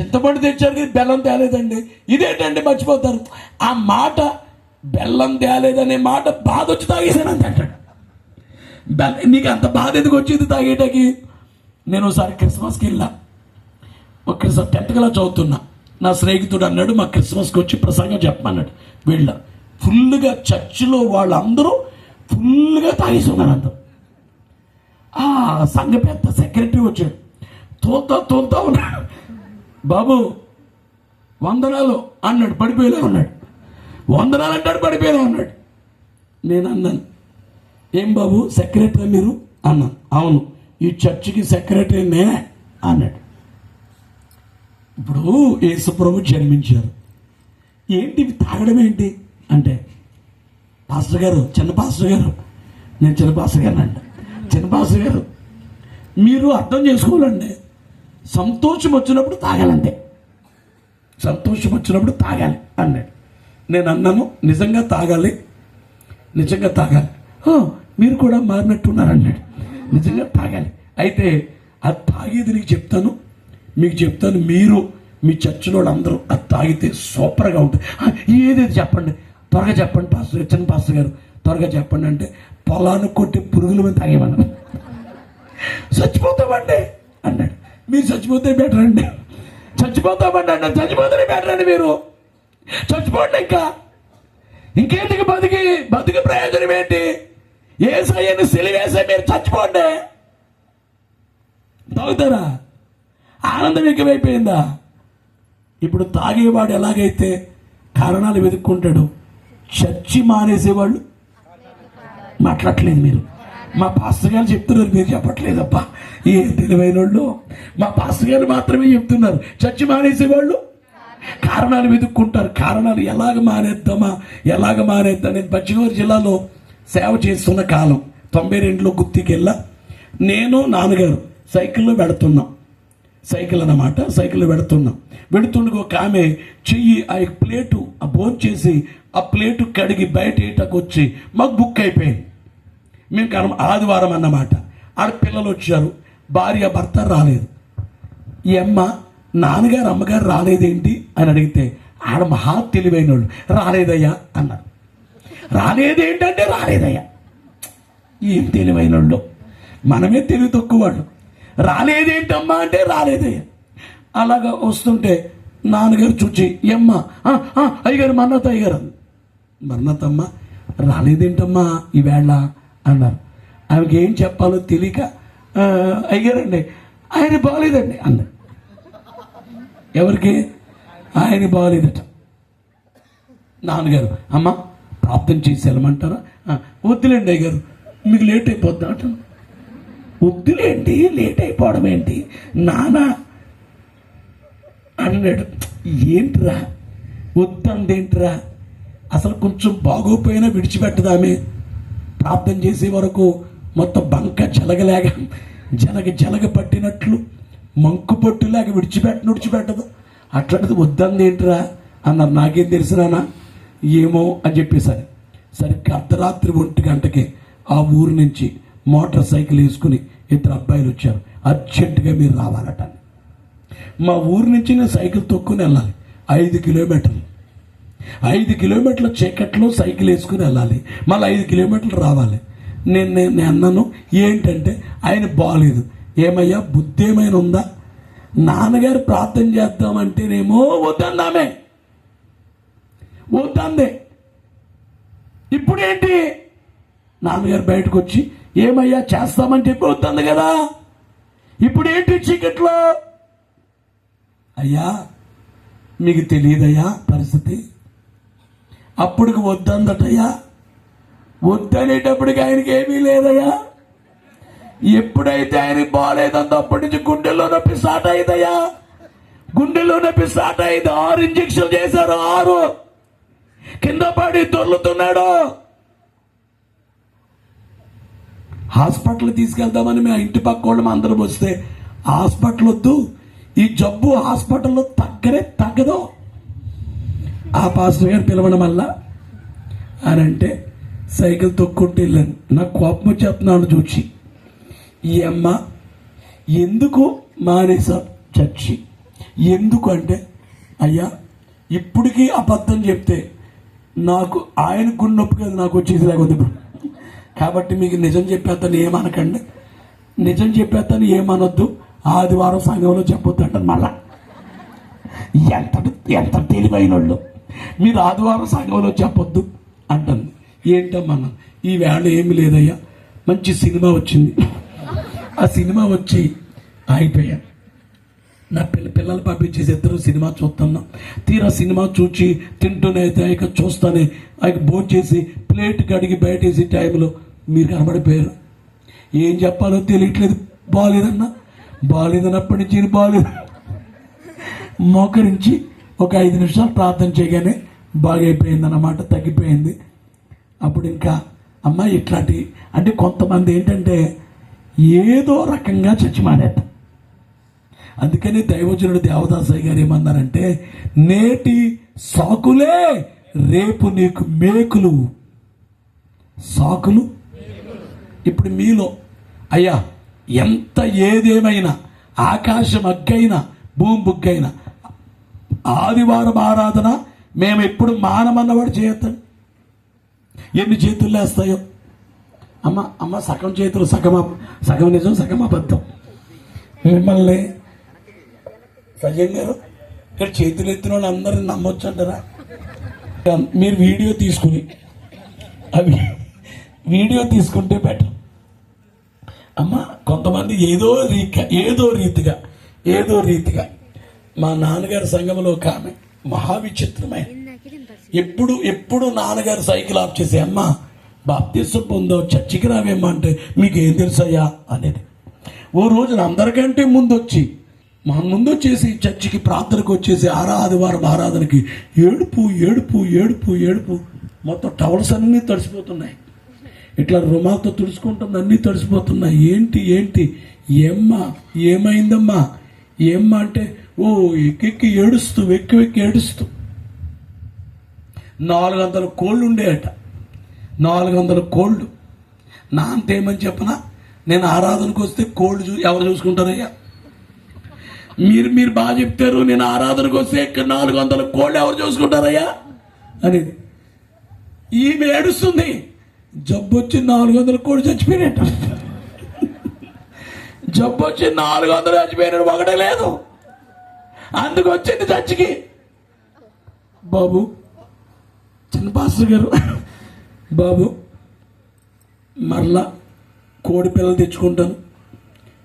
చింతపండు తెచ్చారు కానీ బెల్లం తేలేదండి. ఇదేంటండి మర్చిపోతారు? ఆ మాట బెల్లం తేలేదనే మాట బాధ వచ్చి తాగేసాను అంత అంటాడు. బెల్లం నీకు అంత బాధ ఎందుకు వచ్చింది తాగేటకి? నేను ఒకసారి క్రిస్మస్కి వెళ్ళా. ఒక క్రిస్మస్ టెన్త్ చదువుతున్నా. నా స్నేహితుడు అన్నాడు మా క్రిస్మస్కి వచ్చి ప్రసంగం చెప్పమన్నాడు. వెళ్ళా. ఫుల్గా చర్చిలో వాళ్ళందరూ ఫుల్గా తాగేసున్నారు అంత అందరూ. ఆ సంఘ పెద్ద సెక్రటరీ వచ్చాడు. తోలుతా తోతా ఉన్నాడు. బాబు వందనాలు అన్నాడు పడిపోయేలా ఉన్నాడు. వందనాలు అంటాడు పడిపోయేలా ఉన్నాడు. నేను అన్నాను ఏం బాబు సెక్రటరీ మీరు? అన్నాను అవును ఈ చర్చికి సెక్రటరీ నేనే అన్నాడు. ఇప్పుడు యేసుప్రభు జన్మించారు. ఏంటి తాగడం ఏంటి? అంటే పాస్టర్ గారు చిన్న పాస్టర్ గారు నేను చిన్న పాస్టర్ గారు అంట. చిన్న పాస్టర్ గారు మీరు అర్థం చేసుకోవాలండి. సంతోషం వచ్చినప్పుడు తాగాలంటే సంతోషం వచ్చినప్పుడు తాగాలి అన్నాడు. నేను అన్నాను నిజంగా తాగాలి నిజంగా తాగాలి. మీరు కూడా మారినట్టున్నారు అన్నాడు నిజంగా తాగాలి. అయితే అది తాగేది నీకు చెప్తాను మీకు చెప్తాను మీరు మీ చర్చిలో అందరూ అది తాగితే సూపర్గా ఉంటుంది. ఏదేది చెప్పండి? త్వరగా చెప్పండి పాస్టర్ చిన్న పాస్టర్ గారు త్వరగా చెప్పండి అంటే పొలాన్ని కొట్టి పురుగుల మీద తాగేమన్నాను చచ్చిపోతామండి అన్నాడు. మీరు చచ్చిపోతే బెటర్ అండి. చచ్చిపోతామండి అన్నాడు చచ్చిపోతేనే బెటర్ అండి మీరు. చచ్చిపోండి ఇంకా. ఇంకేంటికి బతికి బతికి ప్రయోజనం ఏంటి? ఏ సయ్యని సెలివేసే మీరు చచ్చిపోండి. తాగుతారా? ఆనందం ఎక్కువైపోయిందా? ఇప్పుడు తాగేవాడు ఎలాగైతే కారణాలు వెతుక్కుంటాడు చచ్చి మానేసేవాళ్ళు మాట్లాడట్లేదు మీరు. మా పాస్టర్ గారు చెప్తున్నారు మీరు చెప్పట్లేదప్పా ఏ తెలివైన వాళ్ళు? మా పాస్టర్ గారు మాత్రమే చెప్తున్నారు. చచ్చి మానేసేవాళ్ళు కారణాలు వెతుక్కుంటారు. కారణాలు ఎలాగ మానేద్దామా? ఎలాగ మానేద్దాం నేను పశ్చిమగోదావరి జిల్లాలో సేవ చేస్తున్న కాలం. తొంభై రెండులో గుత్తికెళ్ళా. నేను నాన్నగారు సైకిల్లో పెడుతున్నాం సైకిల్ అన్నమాట సైకిల్ పెడుతున్నాం పెడుతుండగా ఒక ఆమె చెయ్యి ఆ ప్లేటు ఆ భోజనం చేసి ఆ ప్లేటు కడిగి బయట వేయటకు వచ్చి మాకు బుక్ అయిపోయింది. మేము కనం ఆదివారం అన్నమాట. ఆడ పిల్లలు వచ్చారు. భార్య భర్త రాలేదు. ఈ అమ్మ నాన్నగారు అమ్మగారు రాలేదేంటి? అని అడిగితే ఆడ మహా తెలివైన వాళ్ళు రాలేదయ్యా అన్నారు. రాలేదేంటంటే రాలేదయ్యా. ఏం తెలివైన వాళ్ళు మనమే తెలివి తక్కువ వాళ్ళు. రాలేదేంటమ్మా అంటే రాలేదయ్యా. అలాగా వస్తుంటే నాన్నగారు చూచి ఎమ్మ అయ్యగారు మన్నత అయ్యగారు. మన్నతమ్మ రాలేదేంటమ్మా? ఈవేళ అన్నారు. ఆమెకి ఏం చెప్పాలో తెలియక అయ్యారండి. ఆయన బాగాలేదండి అన్నారు. ఎవరికి? ఆయన బాగాలేదట నాన్నగారు అమ్మ ప్రాప్తం చేసి వెళ్ళమంటారా? వద్దులేండి అయ్యగారు మీకు లేట్ అయిపోద్దా అంట. వద్దులేంటి లేట్ అయిపోవడం ఏంటి? నానా అన్నాడు ఏంట్రా? వద్దందేంట్రా? అసలు కొంచెం బాగోపోయినా విడిచిపెట్టదామే. ప్రార్థన చేసే వరకు మొత్తం బంక జలగలేక జలగ జలగ పట్టినట్లు మంకు పట్టులాగా విడిచిపెట్టను విడిచిపెట్టదు అట్లాంటిది వద్దందేంట్రా అన్నారు నాకేం తెలిసినానా ఏమో అని చెప్పేసరి సరిగ్గా అర్ధరాత్రి ఒంటి గంటకి ఆ ఊరు నుంచి మోటార్ సైకిల్ వేసుకుని ఇద్దరు అబ్బాయిలు వచ్చారు. అర్జెంటుగా మీరు రావాలట మా ఊరు నుంచి నేను సైకిల్ తొక్కుని వెళ్ళాలి. ఐదు కిలోమీటర్లు. ఐదు కిలోమీటర్ల చీకట్లో సైకిల్ వేసుకుని వెళ్ళాలి. మళ్ళీ ఐదు కిలోమీటర్లు రావాలి. నేను నేను అన్నాను ఏంటంటే ఆయన బాగాలేదు ఏమయ్యా బుద్ధి ఏమైనా ఉందా? నాన్నగారు ప్రార్థన చేద్దామంటేనేమో వద్దందామే వద్దందే. ఇప్పుడేంటి? నాన్నగారు బయటకు వచ్చి ఏమయ్యా చేస్తామని చెప్పి వద్దంది కదా. ఇప్పుడేంటి చీకట్లో? అయ్యా మీకు తెలియదయ్యా పరిస్థితి. అప్పటికి వద్దందటయ్యా. వద్దనేటప్పటికి ఆయనకి ఏమీ లేదయ్యా. ఎప్పుడైతే ఆయన బాగాలేదందో అప్పటి నుంచి గుండెల్లో నొప్పి స్టార్ట్ అయిందయ్యా గుండెల్లో నొప్పి స్టార్ట్ అయింది ఆరు ఇంజక్షన్ చేశారు. ఆరు. కింద పడి దొర్లుతున్నాడు. హాస్పిటల్ తీసుకెళ్దామని మేము ఇంటి పక్క వాళ్ళం అందరం వస్తే హాస్పిటల్ వద్దు. ఈ జబ్బు హాస్పిటల్లో తగ్గరే తగ్గదు. ఆ పాస్టర్ గారు పిలవడం వల్ల అని అంటే సైకిల్ తొక్కుంటూ వెళ్ళాను నాకు కోపం వచ్చేస్తున్నాను చూచి. ఈ అమ్మ ఎందుకు మానేసా చర్చి ఎందుకు అంటే అయ్యా ఇప్పటికీ అబద్ధం చెప్తే నాకు ఆయన గున్నొప్పి కదా నాకు వచ్చేసి లేకపోతే ఇప్పుడు. కాబట్టి మీకు నిజం చెప్పేస్తాను ఏమనకండి. నిజం చెప్పేస్తాను ఏమనొద్దు. ఆదివారం సంఘంలో చెప్పొద్దు అంటారు మళ్ళా. ఎంత ఎంత తెలివైన వాళ్ళు మీరు ఆదివారం సంఘంలో చెప్పొద్దు అంటుంది. ఏంటమ్మా ఈ వేళ ఏమి లేదయ్యా మంచి సినిమా వచ్చింది. ఆ సినిమా వచ్చి ఆగిపోయా. నా పిల్ల పిల్లలు పంపించేసి ఇద్దరు సినిమా చూస్తున్నా. తీరా సినిమా చూచి తింటూనే అయితే ఇక చూస్తానే ఆయన భోజనం చేసి ప్లేట్ కడిగి బయటేసి టైంలో మీరు కనబడిపోయారు. ఏం చెప్పాలో తెలియట్లేదు. బాగాలేదన్నా బాగాలేదన్నప్పటి నుంచి బాగాలేదు మోకరించి ఒక ఐదు నిమిషాలు ప్రార్థన చేయగానే బాగైపోయింది అన్నమాట తగ్గిపోయింది. అప్పుడు ఇంకా అమ్మ ఇట్లాంటి అంటే కొంతమంది ఏంటంటే ఏదో రకంగా చచ్చి మానేట. అందుకని దైవజనుడు దేవదాసయ్య గారు ఏమన్నారంటే నేటి సాకులే రేపు నీకు మేకులు. సాకులు? ఇప్పుడు మీలో అయ్యా ఎంత ఏదేమైనా ఆకాశం అగ్గైనా భూమి బుగ్గైనా ఆదివారం ఆరాధన మేము ఎప్పుడు మానమన్నవాడు చేయొద్దండి. ఎన్ని చేతులు లేస్తాయో. అమ్మ అమ్మ సగం చేతులు సగం సగం నిజం సగం అబద్ధం. మిమ్మల్ని సజన్ గారు ఇక్కడ చేతులు ఎత్తిన వాళ్ళు అందరిని నమ్మొచ్చు అంటారా మీరు వీడియో తీసుకుని అవి వీడియో తీసుకుంటే బెటర్. అమ్మ కొంతమంది ఏదో రీతిగా ఏదో రీతిగా ఏదో రీతిగా మా నాన్నగారి సంఘంలో ఒక ఆమె మహా ఎప్పుడు ఎప్పుడు నాన్నగారు సైకిల్ ఆఫ్ చేసి అమ్మ బాప్తిస్సు పొందో చర్చికి రావేమ్మా అంటే మీకు ఏం తెలుసయ్యా? అనేది. ఓ రోజున అందరికంటే ముందు వచ్చి మా ముందు వచ్చేసి చర్చికి ప్రార్థనకు వచ్చేసి ఆరా ఆదివారం ఆరాధనకి ఏడుపు ఏడుపు ఏడుపు ఏడుపు. మొత్తం టవల్స్ అన్నీ తడిసిపోతున్నాయి. ఇట్లా రుమాలతో తుడుచుకుంటుంది అన్నీ తడిసిపోతున్నాయి. ఏంటి ఏంటి? ఏమ్మా ఏమైందమ్మా? ఏమ్మా అంటే ఓ ఎక్కెక్కి ఏడుస్తూ వెక్కి వెక్కి ఏడుస్తూ. నాలుగు వందల కోళ్ళు ఉండేయట. నాలుగు వందల కోళ్ళు. నా అంతేమని చెప్పనా? నేను ఆరాధనకు వస్తే కోళ్ళు చూ ఎవరు చూసుకుంటారయ్యా? మీరు మీరు బాగా చెప్తారు నేను ఆరాధనకు వస్తే ఇక్కడ నాలుగు వందల కోళ్ళు ఎవరు చూసుకుంటారయ్యా? అనేది. ఈమె ఏడుస్తుంది. జబ్బు వచ్చి నాలుగు వందల కోడి చచ్చిపోయినట్టు. జబ్బు వచ్చి నాలుగు వందలు చచ్చిపోయినాడు ఒకటే లేదు. అందుకు వచ్చింది చచ్చికి బాబు చిన్న పాస్టర్ గారు బాబు మరలా కోడి పిల్లలు తెచ్చుకుంటాను.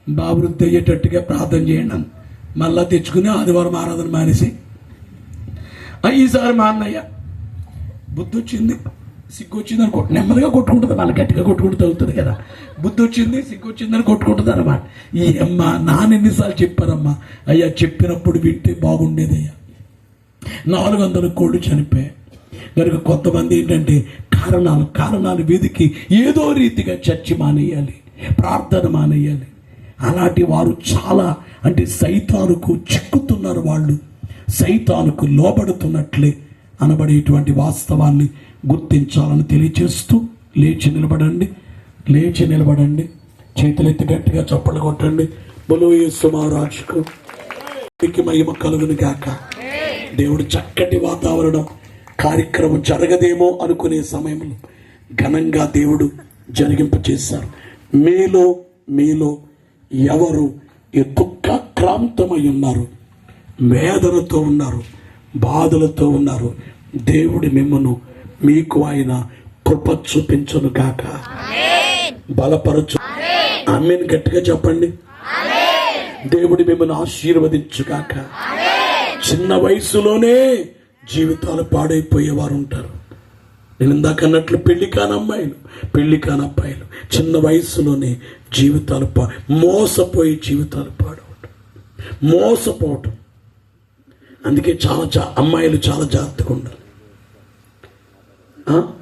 బాబు వృద్ధి అయ్యేటట్టుగా ప్రార్థన చేయండి అన్న. మళ్ళా తెచ్చుకుని ఆదివారం ఆరాధన మానేసి. ఈసారి మా అన్నయ్య బుద్ధి వచ్చింది. సిగ్గు వచ్చింది అనుకో కొట్టు నెమ్మదిగా కొట్టుకుంటుంది మళ్ళీ గట్టిగా కొట్టుకుంటూ తగ్గుతుంది కదా. బుద్ధి వచ్చింది సిగ్గు వచ్చిందని కొట్టుకుంటుంది అనమాట ఈ అమ్మ నాన్న ఎన్నిసార్లు చెప్పారమ్మా అయ్యా చెప్పినప్పుడు వింటే బాగుండేది అయ్యా నాలుగు వందల కోళ్ళు చనిపోయాయి. కనుక కొంతమంది ఏంటంటే కారణాలు కారణాలు వెతికి ఏదో రీతిగా చర్చి మానేయాలి ప్రార్థన మానేయాలి. అలాంటి వారు చాలా అంటే సైతానుకు చిక్కుతున్నారు వాళ్ళు. సైతానుకు లోబడుతున్నట్లే అనబడేటువంటి వాస్తవాన్ని గుర్తించాలని తెలియచేస్తూ లేచి నిలబడండి. లేచి నిలబడండి. చేతులెత్తి గట్టిగా చప్పలు కొట్టండి. బలో మహారాజుకు మహిమ కలుగును గాక. దేవుడు చక్కటి వాతావరణం కార్యక్రమం జరగదేమో అనుకునే సమయంలో ఘనంగా దేవుడు జరిగింప చేశారు. మీలో మీలో ఎవరు ఈ దుఃఖాక్రాంతమై ఉన్నారు? వేదనతో ఉన్నారు బాధలతో ఉన్నారు. దేవుడి మిమ్మను మీకు ఆయన కృప చూపించును గాక. బలపరచు. ఆమెను. గట్టిగా చెప్పండి. దేవుడి మిమ్మల్ని ఆశీర్వదించుగాక చిన్న వయసులోనే జీవితాలు పాడైపోయేవారు ఉంటారు. నేను ఇందాక అన్నట్లు పెళ్ళి కాని అమ్మాయిలు పెళ్ళి కాని అబ్బాయిలు చిన్న వయసులోనే జీవితాలు పా మోసపోయి జీవితాలు పాడవటం. మోసపోవటం. అందుకే చాలా చా అమ్మాయిలు చాలా జాగ్రత్తగా ఉండాలి.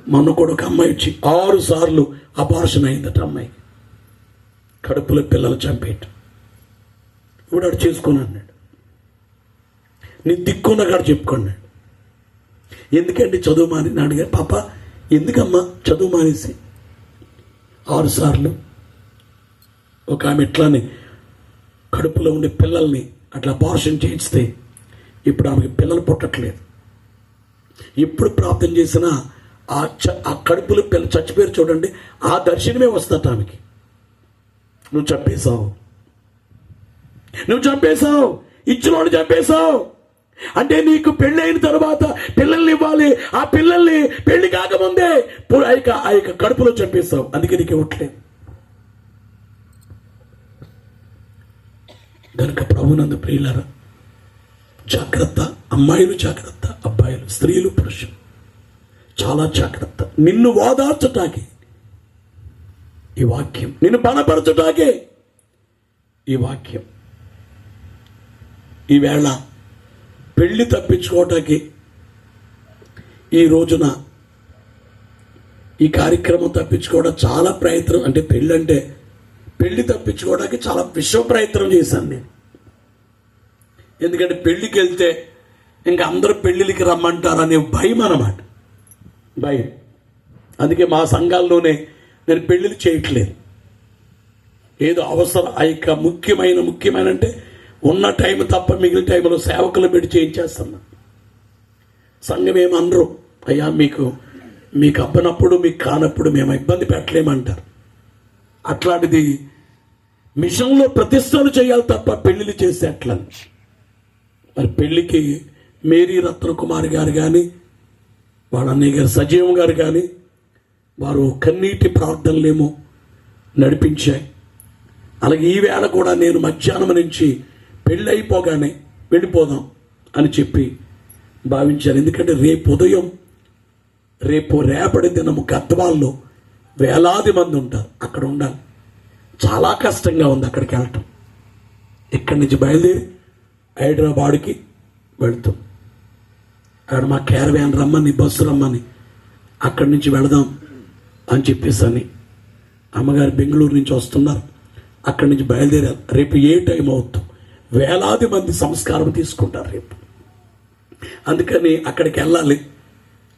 మొన్న కూడా ఒక అమ్మాయి వచ్చి ఆరు సార్లు అపార్షన్ అయిందట అమ్మాయి. కడుపులో పిల్లలు చంపేట. ఇప్పుడు ఆడు చేసుకొని అన్నాడు. నీ దిక్కున్న కాడ చెప్పుకున్నాడు ఎందుకండి చదువు మాని? అడిగారు పాప ఎందుకమ్మా చదువు మానేసి? ఆరు సార్లు ఒక ఆమె ఇట్లానే కడుపులో ఉండే పిల్లల్ని అట్లా అపార్షన్ చేయిస్తే ఇప్పుడు ఆమెకి పిల్లలు పుట్టట్లేదు. ఎప్పుడు ప్రార్థన చేసినా ఆ చ ఆ కడుపులో పిల్ల చచ్చిపోయారు చూడండి. ఆ దర్శనమే వస్తట ఆమెకి. నువ్వు చంపేశావు. నువ్వు చంపేశావు. ఇచ్చినోడు చంపేశావు. అంటే నీకు పెళ్ళైన తర్వాత పిల్లల్ని ఇవ్వాలి. ఆ పిల్లల్ని పెళ్ళి కాకముందే ఆ యొక్క ఆ యొక్క కడుపులో చంపేస్తావు అందుకే నీకు ఇవ్వట్లేదు. కనుక ప్రభునందు ప్రియులరా జాగ్రత్త. అమ్మాయిలు జాగ్రత్త. అబ్బాయిలు స్త్రీలు పురుషులు. చాలా జాగ్రత్త. నిన్ను ఓదార్చటానికి ఈ వాక్యం. నిన్ను బలపరచటాకే ఈ వాక్యం. ఈవేళ పెళ్ళి తప్పించుకోవటానికి ఈ రోజున ఈ కార్యక్రమం తప్పించుకోవడం చాలా ప్రయత్నం. అంటే పెళ్ళి అంటే పెళ్ళి తప్పించుకోవడానికి చాలా విశ్వ ప్రయత్నం చేశాను నేను. ఎందుకంటే పెళ్ళికి వెళ్తే ఇంకా అందరూ పెళ్ళిళ్ళకి రమ్మంటారు అనే భయం అన్నమాట. భయం. అందుకే మా సంఘాల్లోనే నేను పెళ్ళిళ్ళు చేయట్లేదు. ఏదో అవసరం ఆ యొక్క ముఖ్యమైన ముఖ్యమైన అంటే ఉన్న టైం తప్ప మిగిలిన టైంలో సేవకులు పెట్టి చేయించేస్తున్నా. సంఘం ఏమనరు అయ్యా మీకు మీకు అబ్బనప్పుడు మీకు కానప్పుడు మేము ఇబ్బంది పెట్టలేమంటారు. అట్లాంటిది మిషన్లో ప్రతిష్టలు చేయాలి తప్ప పెళ్ళిళ్ళు చేసే అట్లా మరి పెళ్ళికి మేరీ రత్న కుమార్ గారు కానీ వాళ్ళ అన్నయ్య గారు సజీవం గారు కానీ వారు కన్నీటి ప్రార్థనలేమో నడిపించాయి. అలాగే ఈ వేళ కూడా నేను మధ్యాహ్నం నుంచి పెళ్ళి అయిపోగానే వెళ్ళిపోదాం అని చెప్పి భావించాను. ఎందుకంటే రేపు ఉదయం రేపు రేపటి దినము గద్వాల్లో వేలాది మంది ఉంటారు. అక్కడ ఉండాలి. చాలా కష్టంగా ఉంది అక్కడికి వెళ్ళటం. ఇక్కడి నుంచి బయలుదేరి హైదరాబాద్కి వెళ్తాం. అక్కడ మా క్యారవ్యాన్ రమ్మని బస్సు రమ్మని అక్కడి నుంచి వెళదాం అని చెప్పేసి అని అమ్మగారు బెంగళూరు నుంచి వస్తున్నారు. అక్కడి నుంచి బయలుదేరారు. రేపు ఏ టైం అవుతుంది వేలాది మంది సంస్కారం తీసుకుంటారు రేపు. అందుకని అక్కడికి వెళ్ళాలి.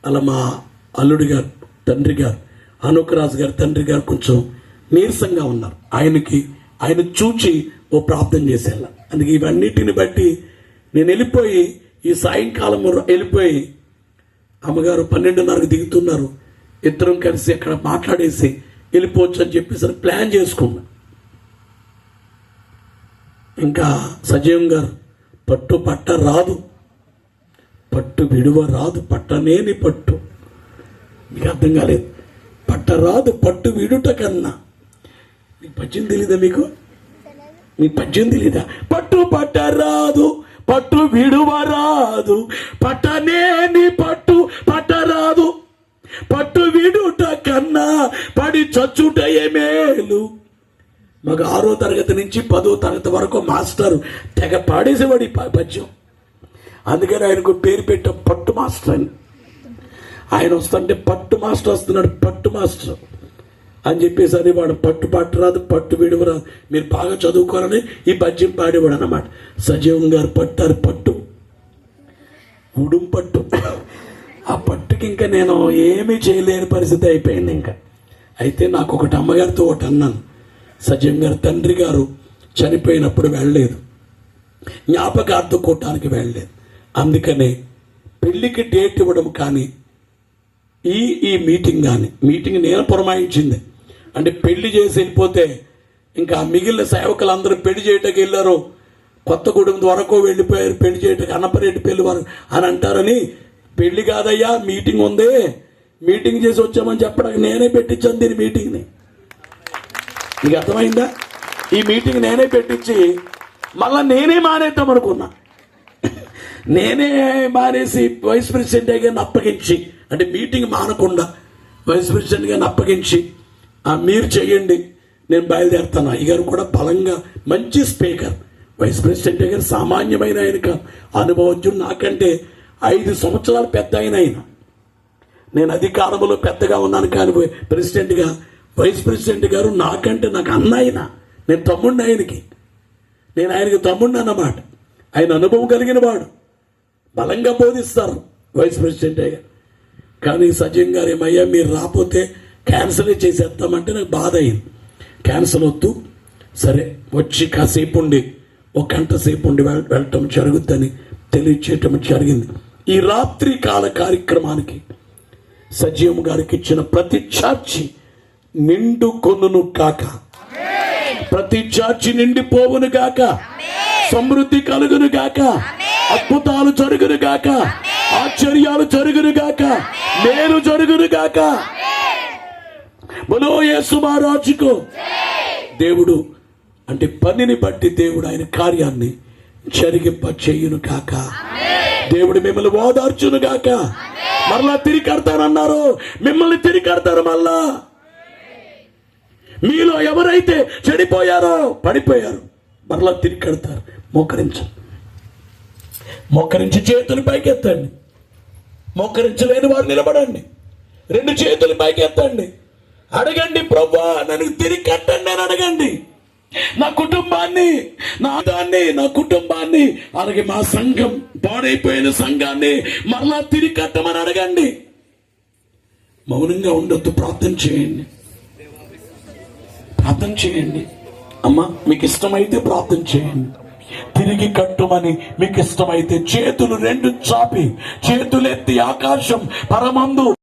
అలా మా అల్లుడి గారు తండ్రి గారు అనుకరాజు గారు తండ్రి గారు కొంచెం నీరసంగా ఉన్నారు. ఆయనకి ఆయన చూచి ఓ ప్రార్థన చేసేలా. అందుకే ఇవన్నిటిని బట్టి నేను వెళ్ళిపోయి ఈ సాయంకాలం వెళ్ళిపోయి అమ్మగారు పన్నెండున్నరకు దిగుతున్నారు. ఇద్దరం కలిసి అక్కడ మాట్లాడేసి వెళ్ళిపోవచ్చు అని చెప్పేసి ప్లాన్ చేసుకున్నా. ఇంకా సజీవం గారు పట్టు పట్ట రాదు. పట్టు విడువ రాదు పట్టనేని పట్టు. మీకు అర్థం కాలేదు. పట్ట రాదు పట్టు విడుట కన్నా. మీకు పద్యం తెలీదా మీకు? మీకు పద్యం తెలీదా? పట్టు పట్ట రాదు. పట్టు విడువ రాదు పట్టనేని పట్టు పట్ట రాదు పట్టు విడుట కన్నా పడి చచ్చుటయే మేలు. మాకు ఆరో తరగతి నుంచి పదో తరగతి వరకు మాస్టర్ తెగ పాడేసేవాడు ఈ పద్యం. అందుకని ఆయనకు పేరు పెట్టాం పట్టు మాస్టర్ అని. ఆయన వస్తుంటే పట్టు మాస్టర్ వస్తున్నాడు పట్టు మాస్టర్. అని చెప్పేసి అని వాడు పట్టు పట్టు రాదు పట్టు విడవరాదు మీరు బాగా చదువుకోరని ఈ పద్యం పాడేవాడు అనమాట సజీవం గారు పట్టారు పట్టు. ఉడుం పట్టు. ఆ పట్టుకి ఇంకా నేను ఏమీ చేయలేని పరిస్థితి అయిపోయింది ఇంకా. అయితే నాకు ఒకటి అమ్మగారితో ఒకటి అన్నాను. సజీవం గారు తండ్రి గారు చనిపోయినప్పుడు వెళ్ళలేదు. జ్ఞాపకార్థం కొట్టడానికి వెళ్ళలేదు. అందుకనే పెళ్ళికి డేట్ ఇవ్వడం కానీ ఈ ఈ మీటింగ్ కానీ మీటింగ్ నేను పురమాయించింది. అంటే పెళ్ళి చేసి వెళ్ళిపోతే ఇంకా మిగిలిన సేవకులు అందరూ పెళ్ళి చేయటకు వెళ్ళారు. కొత్తగూడెం వరకు వెళ్ళిపోయారు పెళ్ళి చేయటకు అన్నపరెడ్డి పెళ్ళి వారు అని అంటారని పెళ్ళి కాదయ్యా మీటింగ్ ఉంది మీటింగ్ చేసి వచ్చామని చెప్పడానికి నేనే పెట్టించాను దీని మీటింగ్ని. నీకు అర్థమైందా? ఈ మీటింగ్ నేనే పెట్టించి మళ్ళా నేనే మానేద్దాం అనుకున్నా. నేనే మానేసి వైస్ ప్రెసిడెంట్ గారిని అప్పగించి అంటే మీటింగ్ మానకుండా వైస్ ప్రెసిడెంట్ గారిని అప్పగించి మీరు చేయండి నేను బయలుదేరుతాను. అయ్యగారు కూడా బలంగా మంచి స్పీకర్. వైస్ ప్రెసిడెంట్ గారు సామాన్యమైన ఆయన అనుభవజ్ఞుడు నాకంటే ఐదు సంవత్సరాలు పెద్ద ఆయన ఆయన. నేను అధికారంలో పెద్దగా ఉన్నాను కానీ ప్రెసిడెంట్గా వైస్ ప్రెసిడెంట్ గారు నాకంటే నాకు అన్న ఆయన. నేను తమ్ముడిని ఆయనకి. నేను ఆయనకి తమ్ముడిని అన్నమాట. ఆయన అనుభవం కలిగిన వాడు. బలంగా బోధిస్తారు వైస్ ప్రెసిడెంట్ అయ్యా కానీ సజయం గారు ఏమయ్యా మీరు రాకపోతే క్యాన్సల్ చేసేస్తామంటే నాకు బాధ అయింది. క్యాన్సల్ వద్దు. సరే వచ్చి కాసేపు ఉండి ఒక గంట సేపు ఉండి వెళ్- వెళ్ళటం జరుగుద్దని తెలియచేయటం జరిగింది. ఈ రాత్రి కాల కార్యక్రమానికి సజీవం గారికి ఇచ్చిన ప్రతి చార్చి నిండు కొనును కాక ప్రతి చార్చి నిండిపోవును గాక. సమృద్ధి కలుగును గాక. అద్భుతాలు జరుగును గాక. ఆశ్చర్యాలు జరుగును గాక. మేలు జరుగును గాక. మనో యేసు మహారాజుకు దేవుడు అంటే పనిని బట్టి దేవుడు ఆయన కార్యాన్ని జరిగింప చేయును కాక దేవుడు మిమ్మల్ని ఓదార్చును కాక మరలా తిరిగి కడతానన్నారు మిమ్మల్ని తిరిగి కడతారు మళ్ళా. మీలో ఎవరైతే చెడిపోయారో పడిపోయారు మరలా తిరిగి కడతారు. మోకరించ. మోకరించి చేతులు పైకెత్తండి. మోకరించలేని వారు నిలబడండి. రెండు చేతులు పైకెత్తండి. అడగండి ప్రభా నన్ను తిరిగి కట్టండి అని అడగండి. నా కుటుంబాన్ని నా దాన్ని నా కుటుంబాన్ని అలాగే మా సంఘం పాడైపోయిన సంఘాన్ని మరలా తిరిగి కట్టమని అడగండి. మౌనంగా ఉండొద్దు ప్రార్థన చేయండి. ప్రార్థన చేయండి. అమ్మా మీకు ఇష్టమైతే ప్రార్థన చేయండి. తిరిగి కట్టుమని మీకు ఇష్టమైతే చేతులు రెండు చాపి చేతులెత్తి ఆకాశం పరమందు